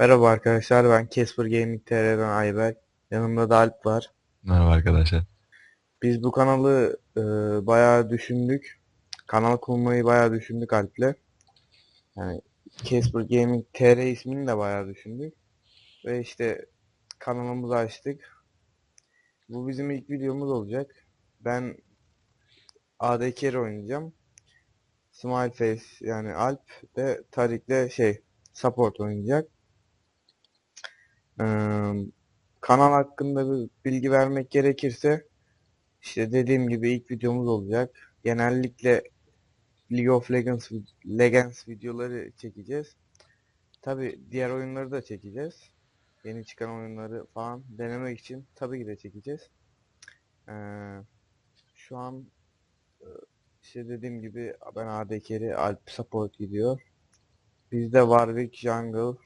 Merhaba arkadaşlar ben Casper Gaming TR'den Ayberk. Yanımda da Alp var. Merhaba arkadaşlar. Biz bu kanalı e, bayağı düşündük. Kanal kurmayı bayağı düşündük Alp'le. Yani Casper Gaming TR ismini de bayağı düşündük. Ve işte kanalımızı açtık. Bu bizim ilk videomuz olacak. Ben AD Carry oynayacağım. Smile Face yani Alp de Tarik'le şey support oynayacak. Kanal hakkında bir bilgi vermek gerekirse işte dediğim gibi ilk videomuz olacak. Genellikle League of Legends, Legends videoları çekeceğiz. Tabi diğer oyunları da çekeceğiz. Yeni çıkan oyunları falan denemek için tabii ki de çekeceğiz. Ee, şu an işte dediğim gibi ben AD Alp Support gidiyor. Bizde Warwick, Jungle,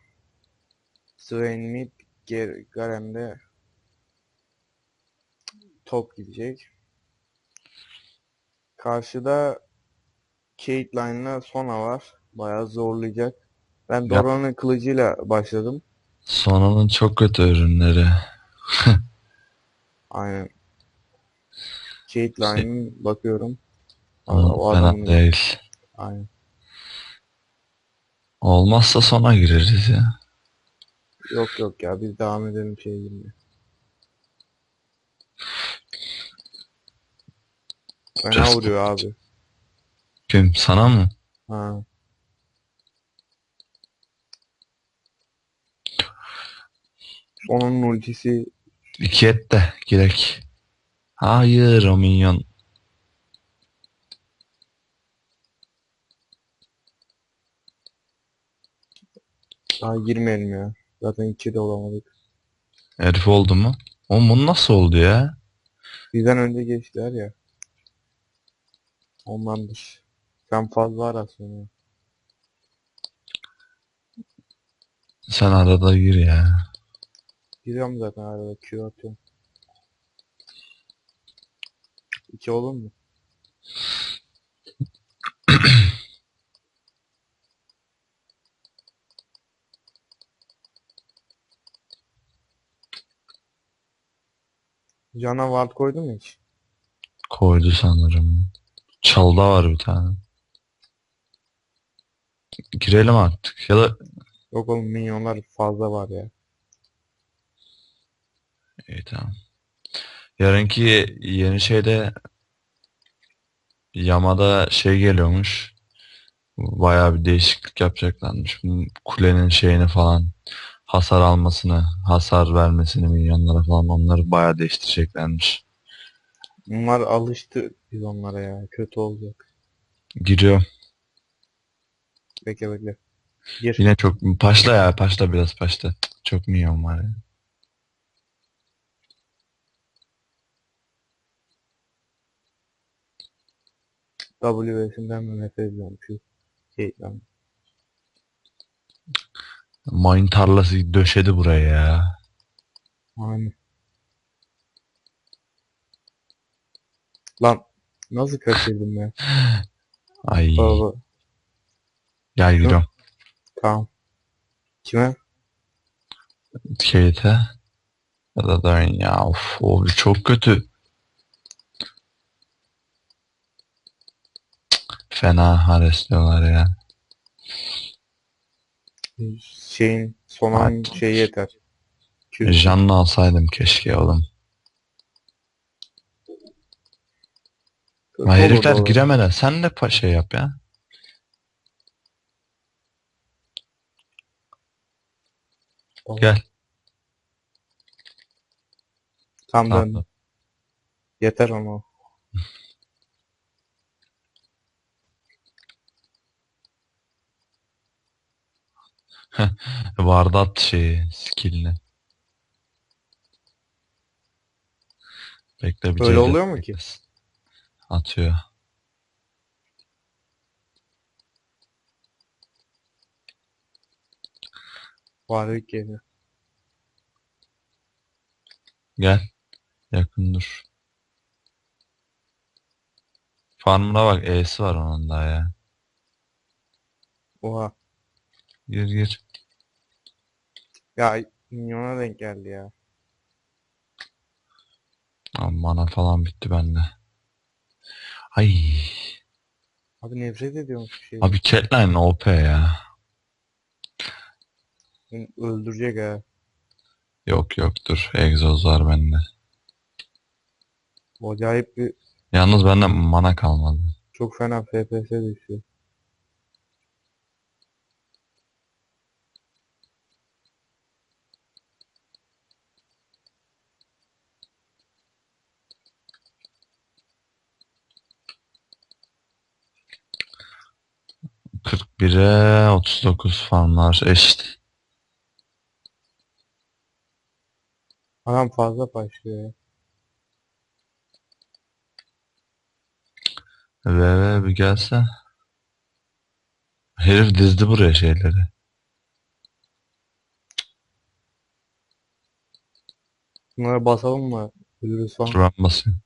Swain mid, Ger- Garen de top gidecek. Karşıda Caitlyn'la Sona var. Bayağı zorlayacak. Ben. Doran'ın kılıcıyla başladım. Sonanın çok kötü ürünleri. Aynen. Caitlyn'in bakıyorum. Aa, Ama o fena adamın- değil. Aynen. Olmazsa sona gireriz ya. Yok yok ya biz devam edelim şeye girmeye. Fena Biraz- vuruyor abi. Kim? Sana mı? Ha. Onun ultisi İki et de girek. Hayır o minyon. daha girmeyelim ya. Zaten iki de olamadık. Herif oldu mu? Oğlum bunu nasıl oldu ya? Bizden önce geçtiler ya. Ondandır. Sen fazla arasın ya. Sen arada gir ya. Giriyorum zaten arada Q atıyorum. İki olur mu? Jana Ward koydun mu hiç? Koydu sanırım. Çalda var bir tane. Girelim artık. Ya da Yok oğlum minyonlar fazla var ya. İyi tamam. Yarınki yeni şeyde Yamada şey geliyormuş. Bayağı bir değişiklik yapacaklarmış. Bu Kulenin şeyini falan hasar almasını, hasar vermesini minyonlara falan onları bayağı değiştireceklermiş. Bunlar alıştı biz onlara ya. Kötü olacak. Giriyor. Bekle bekle. Gir. Yine çok paşla ya paşla biraz paşla. Çok minyon var ya. WS'inden ediyorum şu şey lan. Mayın tarlası döşedi buraya ya. Aynen. Lan nasıl kaçırdım ya? Ay Baba gel giriyorum. tamam. Kime? Kate'e. Ya da Darren ya of o çok kötü. Fena haresliyorlar ya. Şeyin sonun Ay. şeyi yeter. Jan'la alsaydım keşke oğlum. Ha, herifler giremeden sen de pa- şey yap ya. Tamam. Gel. Tam Tamam. döndüm. Yeter onu. Vardat şeyi skill'ini. Bekle bir Öyle C4 oluyor mu ki? Atıyor. Varlık geliyor. Gel. Yakın dur. Farmına bak E'si var onun daha ya. Oha. Gir gir. Ya minyona denk geldi ya. Abi mana falan bitti bende. Ay. Abi nefret ediyorum şu şeyi. Abi Catelyn OP ya. Beni Öldürecek ha. Yok yok dur. Egzoz var bende. Bu acayip bir Yalnız bende mana kalmadı. çok fena FPS düşüyor. 41'e 39 farmlar eşit. Adam fazla başlıyor ya. Ve bir gelse. Herif dizdi buraya şeyleri. Bunlara basalım mı? Ölürüz falan. Dur ben basayım.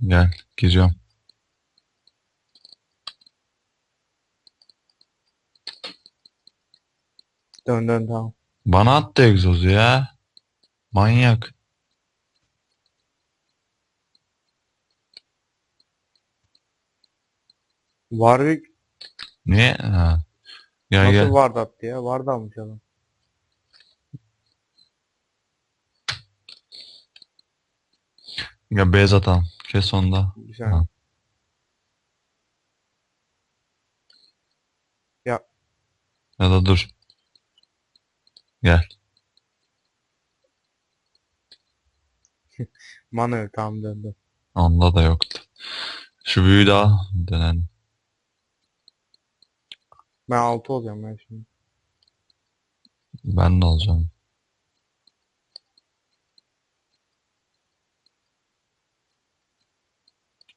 Gel giriyorum. Dön dön tamam. Bana attı egzozu ya. Manyak. Warwick Niye? Ha. Gel nasıl gel. ward attı ya? Ward almış adam. Gel beyaz atalım. Kes onda. Ha. Ya Ya da dur. Gel. mana yok tamam dön dön. Onda da yoktu. Şu büyüğü daha denelim. Ben 6 olacağım ben şimdi. Ben de alacağım.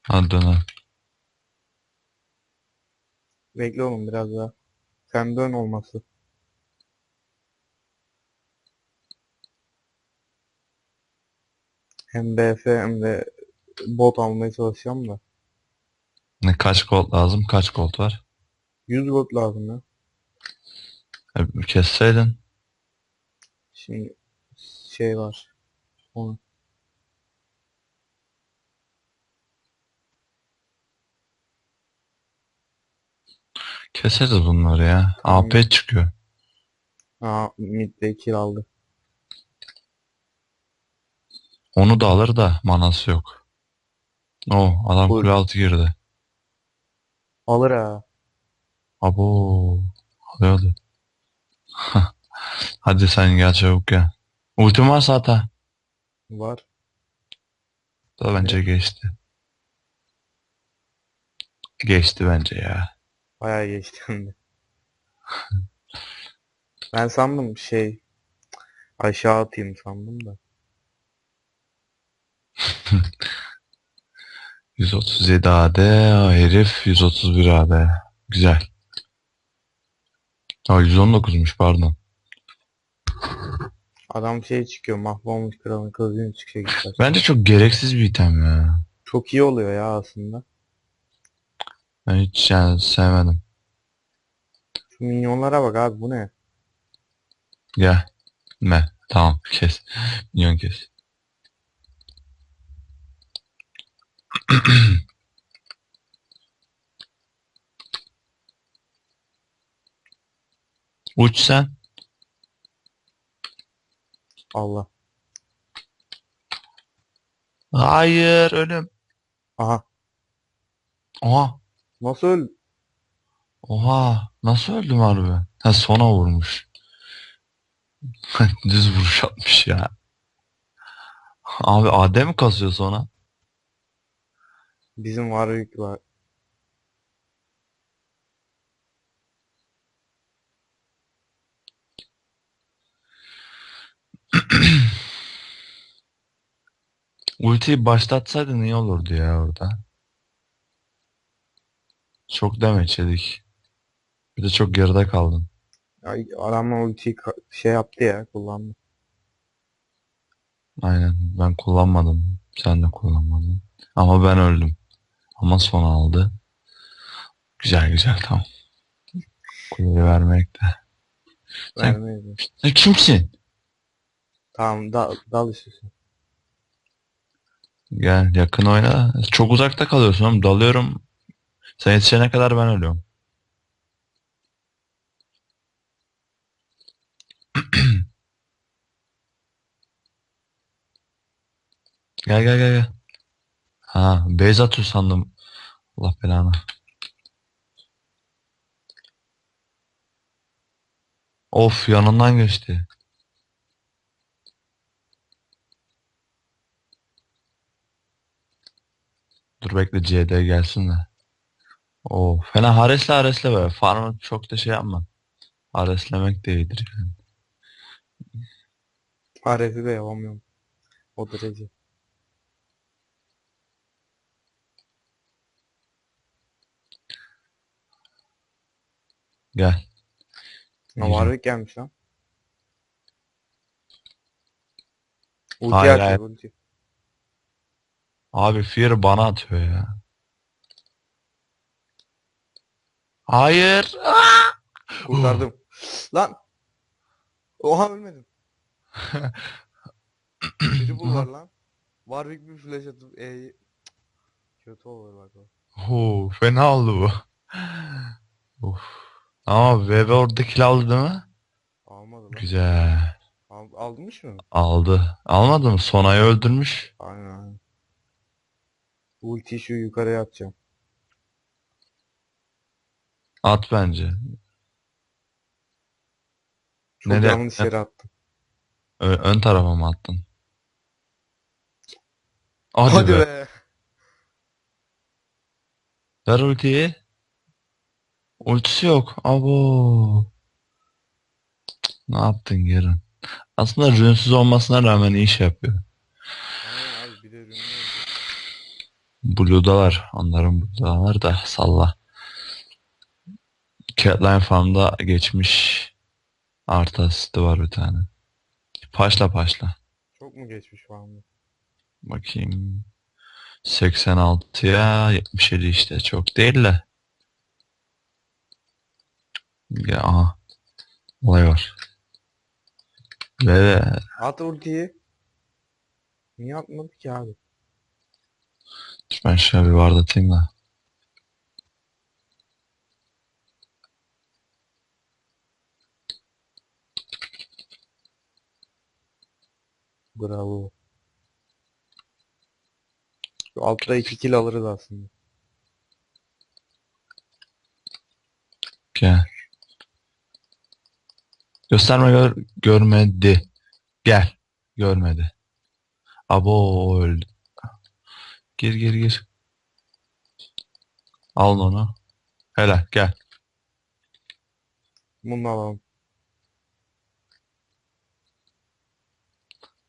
Dönelim. Bekle oğlum biraz daha. Sen dön olması. Hem BF hem de bot almaya çalışacağım da. Ne kaç gold lazım? Kaç gold var? 100 gold lazım ya. E, kesseydin. Şimdi şey var. Onu. Keseriz bunları ya. AP çıkıyor. Aa midde kill aldı. Onu da alır da manası yok. O adam Buyur. kule altı girdi. Alır ha. Abo. Alıyordu. Hadi sen gel çabuk gel. Ultim varsa hata. Var. Da bence geçti. Geçti bence ya. Bayağı geçti hem de. Ben sandım şey aşağı atayım sandım da. 137 AD, o herif 131 AD. Güzel. Ha 119'muş pardon. Adam şey çıkıyor mahvolmuş kralın kılıcını çıkıyor. Bence çok gereksiz bir item ya. Çok iyi oluyor ya aslında. Ben hiç yani sevmedim. Şu minyonlara bak abi bu ne? Gel. Ne? Tamam kes. Minyon kes. Uç sen. Allah. Hayır ölüm. Aha. Oha. Nasıl öl? Oha. Nasıl öldüm harbi? Ha sona vurmuş. Düz vuruş atmış ya. Abi AD mi kasıyor sonra? Bizim var yük var. Ultiyi başlatsaydın iyi olurdu ya orada. Çok damage yedik. Bir de çok geride kaldın. Ay, adamla ultiyi ka- şey yaptı ya kullandı. Aynen. Ben kullanmadım. Sen de kullanmadın. Ama ben öldüm. Ama son aldı. Güzel güzel tamam. Kuleyi vermek de. Sen-. Sen kimsin? Tamam da, dal istiyorsun. Gel yakın oyna. Çok uzakta kalıyorsun oğlum. Dalıyorum. Sen yetişene kadar ben ölüyorum. Gel gel gel gel. Ha, base atıyor sandım. Allah belanı. Of yanından geçti. Dur bekle CD gelsin de. Oo, fena haresle haresle be. Farmı çok da şey yapma. Hareslemek de iyidir yani. Aref'i de yapamıyorum. O derece. Gel. Diyeceğim. Warwick gelmiş lan. Ulti Hayır, atıyor, hayır. ulti. Abi Fear bana atıyor ya. Hayır. Kurtardım. lan! Oha ölmedim. Biri bul var lan. Warwick bir flash atıp E'yi... Kötü olur bak o. Oo, fena oldu bu. Of. Ama VV orada kill aldı değil mi? Almadı lan. Güzel. Al, almış mı? Aldı. Almadı mı? Sonayı öldürmüş. Aynen aynen. Ulti şu yukarıya atacağım. At bence. Çok Nereye yanlış yere attım. Ö- ön tarafa mı attın? Hadi, Hadi, be. be. Ver ultiyi. Ultisi yok. Abo. Ne yaptın Garen? Aslında rünsüz olmasına rağmen iyi şey yapıyor. Aynen abi bir de ürünü Blue'dalar. Onların Blue'dalar da salla. Catline Farm'da geçmiş. Artı asisti var bir tane. Paşla paşla. Çok mu geçmiş var mı? Bakayım. 86'ya 77 işte. Çok değil de. Ya aha. Olay var. Ve At ultiyi. Niye atmadı ki abi? ben şöyle bir vardatayım da. Bravo. Şu altta 2 kill alırız aslında. Gel. Gösterme gör görmedi. Gel. Görmedi. Abo öldü. Gir gir gir. Al onu. Helal gel. Bunu alalım.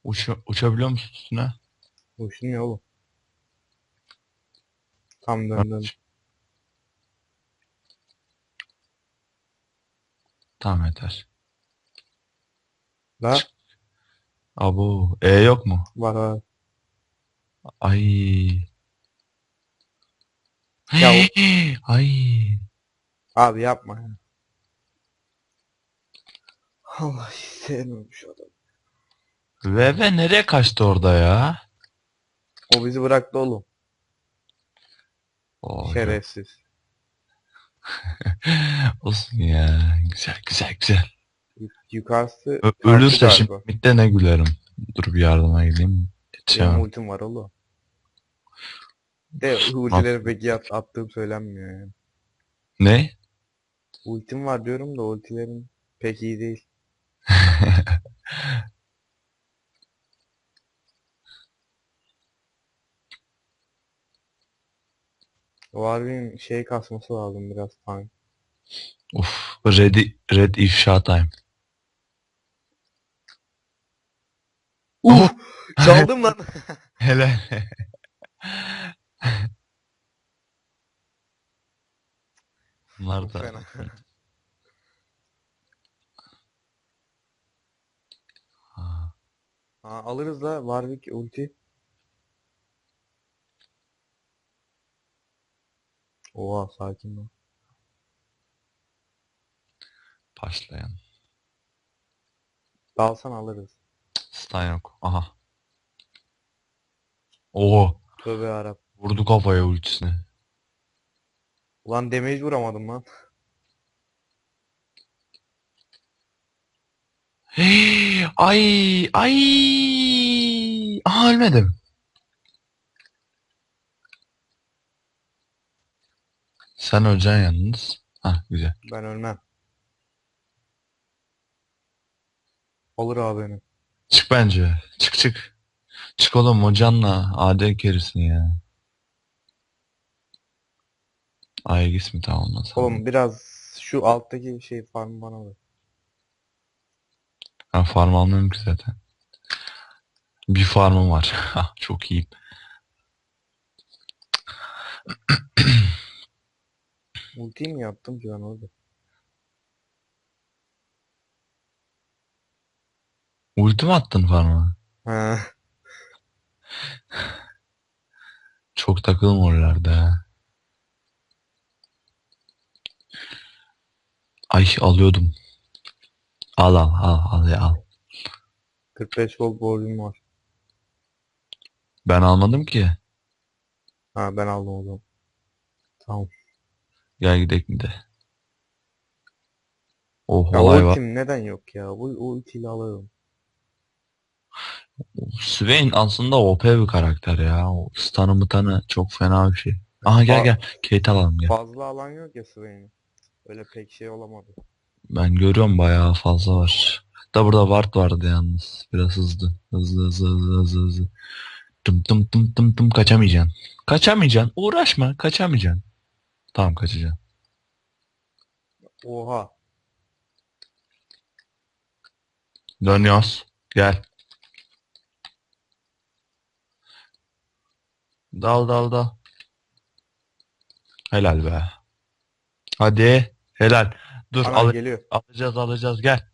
Uç, uçabiliyor musun üstüne? Uçmuyor oğlum. Tam dön dön. Tamam yeter. La Abo E yok mu? var var. Ay. Ya o- Ay. Abi yapma ya. Allah sevmiyorum şu adamı. Veve nereye kaçtı orada ya? O bizi bıraktı oğlum. Oo, Şerefsiz. Olsun ya. Güzel güzel güzel. Yu- Yukarısı Ö- ölürse galiba. şimdi midde ne gülerim. Dur bir yardıma gideyim. Benim Yetişemem. ultim var oğlum. De ultileri peki at, attığım söylenmiyor yani. Ne? Ultim var diyorum da ultilerin pek iyi değil. Warwick'in şey kasması lazım biraz tank. Uf. Red, red ifşa time. Uh! Çaldım lan. Hele. Bunlar da. Ha. Ha, alırız la Warwick ulti. Oha sakin ol. Başlayan. Dalsan alırız. Stan yok. Aha. Oo. Tövbe yarabbim. Vurdu kafaya ultisine. Ulan damage vuramadım lan. Hey, ay ay. Aha ölmedim. Sen öleceksin yalnız. Hah güzel. Ben ölmem. Olur abi benim. Çık bence. Çık çık. Çık oğlum o canla. AD kerisin ya. Aegis mi tamam lan sen? Oğlum biraz şu alttaki şey farm bana ver. Ben farm almıyorum ki zaten. Bir farmım var. Ha, Çok iyi. Ultiyi mi yaptım ki ben orada? Ulti mi attın farma? Ha. Çok takılma oralarda. Ay alıyordum. Al al al al al. 45 gold borcum var. Ben almadım ki. Ha ben aldım o zaman. Tamam. Gel gidelim de. Oh Ya olay var. ultim neden yok ya? Bu o alırım. Swain aslında OP bir karakter ya. O stun'ı mıtanı çok fena bir şey. Aha gel gel. Kate alalım gel. Fazla alan yok ya Swain'in. Öyle pek şey olamadı. Ben görüyorum bayağı fazla var. Da burada ward vardı yalnız. Biraz hızlı. Hızlı hızlı hızlı hızlı hızlı. Tım tım tım tım tım kaçamayacaksın. Kaçamayacaksın. Uğraşma. Kaçamayacaksın. Tamam kaçacaksın. Oha. Dönüyoruz. Gel. Dal dal dal. Helal be. Hadi. Helal. Dur al geliyor. alacağız alacağız gel.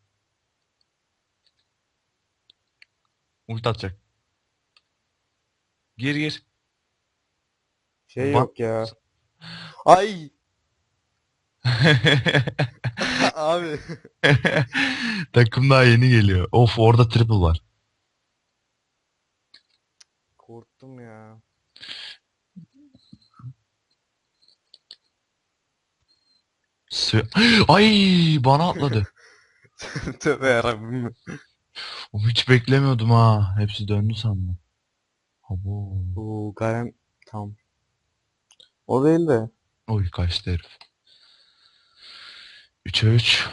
Ulti atacak. Gir gir. Şey Bak- yok ya. Ay. Abi. Takım daha yeni geliyor. Of orada triple var. Korktum ya. Sü- Ay bana atladı. Tövbe yarabbim. Oğlum Hiç beklemiyordum ha. Hepsi döndü sandım. Abo. Oo Garen tam. O değil de. Oy kaçtı herif. 3'e 3.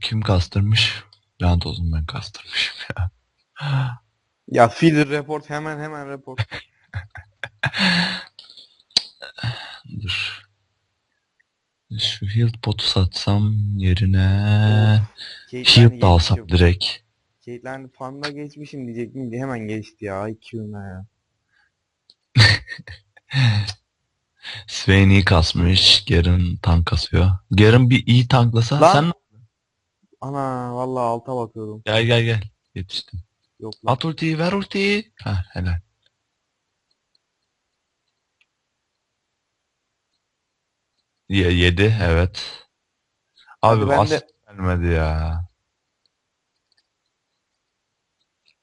Kim kastırmış? Lanet olsun ben kastırmışım ya. Ya feeder report hemen hemen report. Dur. Şu heal potu satsam yerine Caitlyn'i heal da alsam direkt. Caitlyn farmda geçmişim diyecektim de hemen geçti ya. IQ'na ya. İyi kasmış. Garen tank kasıyor. Garen bir iyi tanklasa Lan! sen Ana vallahi alta bakıyordum. gel gel gel. Yetiştim. Yok lan. At ultiyi ver ultiyi. Ha helal. Ye, yedi evet. Abi ben de- gelmedi ya.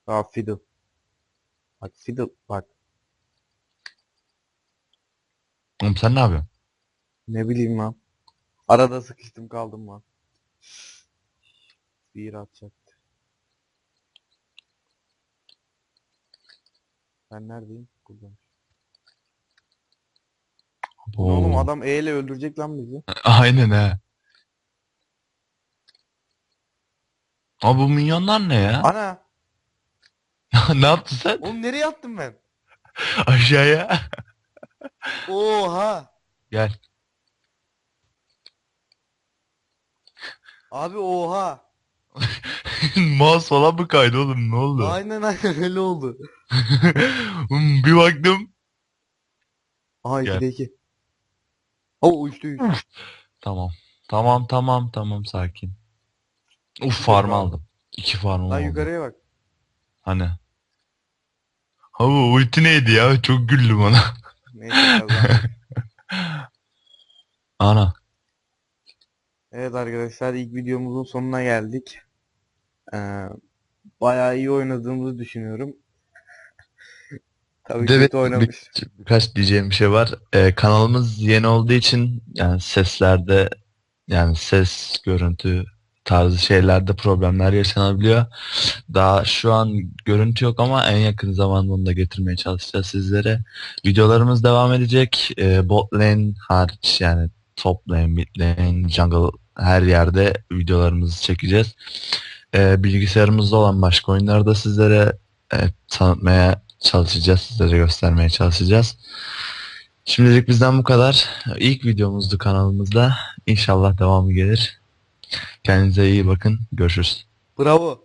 Aa fiddle. Bak fiddle bak. Oğlum sen ne yapıyorsun? Ne bileyim lan. Arada sıkıştım kaldım lan. Bir atacaktı. Ben neredeyim? Buradayım. Bu ne Oğlum Oo. adam E ile öldürecek lan bizi. Aynen he. Abi bu minyonlar ne ya? Ana! ne yaptın sen? Oğlum nereye attım ben? Aşağıya. Oha! Gel. Abi oha! Mouse falan mı kaydı oğlum ne oldu? Aynen aynen öyle oldu. Bir baktım. Aha Gel. 2'de 2. Oo 3'te 3. Tamam. Tamam tamam tamam sakin. Uf farm aldım. İki farmım Lan oldu. yukarıya bak. Hani. Ha bu ulti neydi ya? Çok güldüm ona. Neyse. Ana. Evet arkadaşlar ilk videomuzun sonuna geldik. Ee, bayağı iyi oynadığımızı düşünüyorum. Tabii de kötü oynamış. bir- birkaç diyeceğim bir şey var. Ee, kanalımız yeni olduğu için yani seslerde yani ses, görüntü tarzı şeylerde problemler yaşanabiliyor. Daha şu an görüntü yok ama en yakın zamanda onu da getirmeye çalışacağız sizlere. Videolarımız devam edecek. Ee, bot lane hariç yani top lane, mid lane, jungle her yerde videolarımızı çekeceğiz. Ee, bilgisayarımızda olan başka oyunları da sizlere e, tanıtmaya çalışacağız. Sizlere göstermeye çalışacağız. Şimdilik bizden bu kadar. İlk videomuzdu kanalımızda. İnşallah devamı gelir. Kendinize iyi bakın. Görüşürüz. Bravo.